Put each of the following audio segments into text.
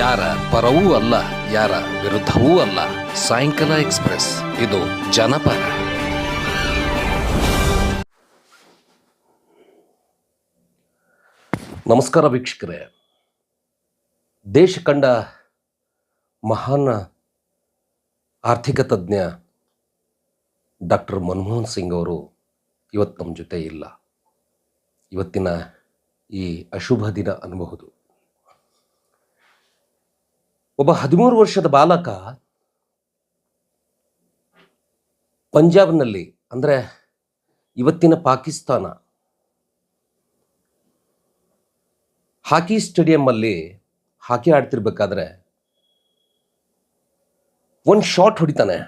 ಯಾರ ಪರವೂ ಅಲ್ಲ, ಯಾರ ವಿರುದ್ಧವೂ ಅಲ್ಲ. ಸಾಯಂಕಾಲ ಎಕ್ಸ್ಪ್ರೆಸ್, ಇದು ಜನಪರ. ನಮಸ್ಕಾರ ವೀಕ್ಷಕರೇ. ದೇಶ ಕಂಡ ಮಹಾನ್ ಆರ್ಥಿಕ ತಜ್ಞ ಡಾಕ್ಟರ್ ಮನಮೋಹನ್ ಸಿಂಗ್ ಅವರು ಇವತ್ತು ನಮ್ಮ ಜೊತೆ ಇಲ್ಲ. ಇವತ್ತಿನ ಈ ಅಶುಭ ದಿನ ಅನ್ನಬಹುದು. ಒಬ್ಬ ಹದಿಮೂರು ವರ್ಷದ ಬಾಲಕ ಪಂಜಾಬ್ನಲ್ಲಿ, ಅಂದರೆ ಇವತ್ತಿನ ಪಾಕಿಸ್ತಾನ ಹಾಕಿ ಸ್ಟೇಡಿಯಮ್ಮಲ್ಲಿ ಹಾಕಿ ಆಡ್ತಿರ್ಬೇಕಾದ್ರೆ ಒಂದು ಶಾಟ್ ಹೊಡಿತಾನೆ.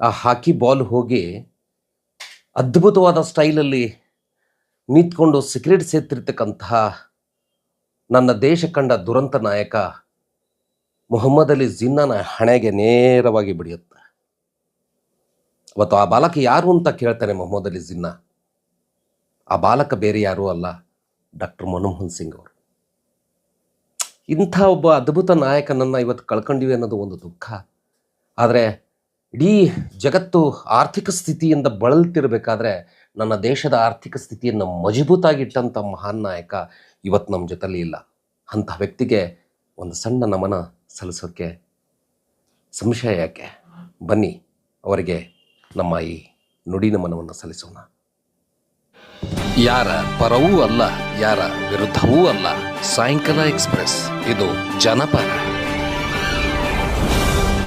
ಆ ಹಾಕಿ ಬಾಲ್ ಹೋಗಿ ಅದ್ಭುತವಾದ ಸ್ಟೈಲಲ್ಲಿ ನಿಂತ್ಕೊಂಡು ಸಿಗರೇಟ್ ಸೇರ್ತಿರ್ತಕ್ಕಂತಹ ನನ್ನ ದೇಶ ಕಂಡ ದುರಂತ ನಾಯಕ ಮೊಹಮ್ಮದ್ ಅಲಿ ಜಿನ್ನನ ಹಣೆಗೆ ನೇರವಾಗಿ ಬಿಡಿಯುತ್ತೆ. ಅವತ್ತು ಆ ಬಾಲಕ ಯಾರು ಅಂತ ಕೇಳ್ತಾನೆ ಮೊಹಮ್ಮದ್ ಅಲಿ ಜಿನ್ನ. ಆ ಬಾಲಕ ಬೇರೆ ಯಾರೂ ಅಲ್ಲ, ಡಾಕ್ಟರ್ ಮನಮೋಹನ್ ಸಿಂಗ್ ಅವರು. ಇಂಥ ಒಬ್ಬ ಅದ್ಭುತ ನಾಯಕನನ್ನು ಇವತ್ತು ಕಳ್ಕೊಂಡಿವೆ ಅನ್ನೋದು ಒಂದು ದುಃಖ. ಆದರೆ ಇಡೀ ಜಗತ್ತು ಆರ್ಥಿಕ ಸ್ಥಿತಿಯಿಂದ ಬಳಲ್ತಿರ್ಬೇಕಾದ್ರೆ ನನ್ನ ದೇಶದ ಆರ್ಥಿಕ ಸ್ಥಿತಿಯನ್ನು ಮಜಬೂತಾಗಿಟ್ಟಂಥ ಮಹಾನ್ ನಾಯಕ ಇವತ್ತು ನಮ್ಮ ಜೊತೆಲಿ ಇಲ್ಲ. ಅಂಥ ವ್ಯಕ್ತಿಗೆ ಒಂದು ಸಣ್ಣ ನಮನ ಸಲ್ಲಿಸೋಕ್ಕೆ ಸಂಶಯ ಯಾಕೆ? ಬನ್ನಿ, ಅವರಿಗೆ ನಮ್ಮ ಈ ನುಡಿ ನಮನವನ್ನು ಸಲ್ಲಿಸೋಣ. ಯಾರ ಪರವೂ ಅಲ್ಲ, ಯಾರ ವಿರುದ್ಧವೂ ಅಲ್ಲ, ಸಾಯಂಕಾಲ ಎಕ್ಸ್ಪ್ರೆಸ್, ಇದು ಜನಪರ.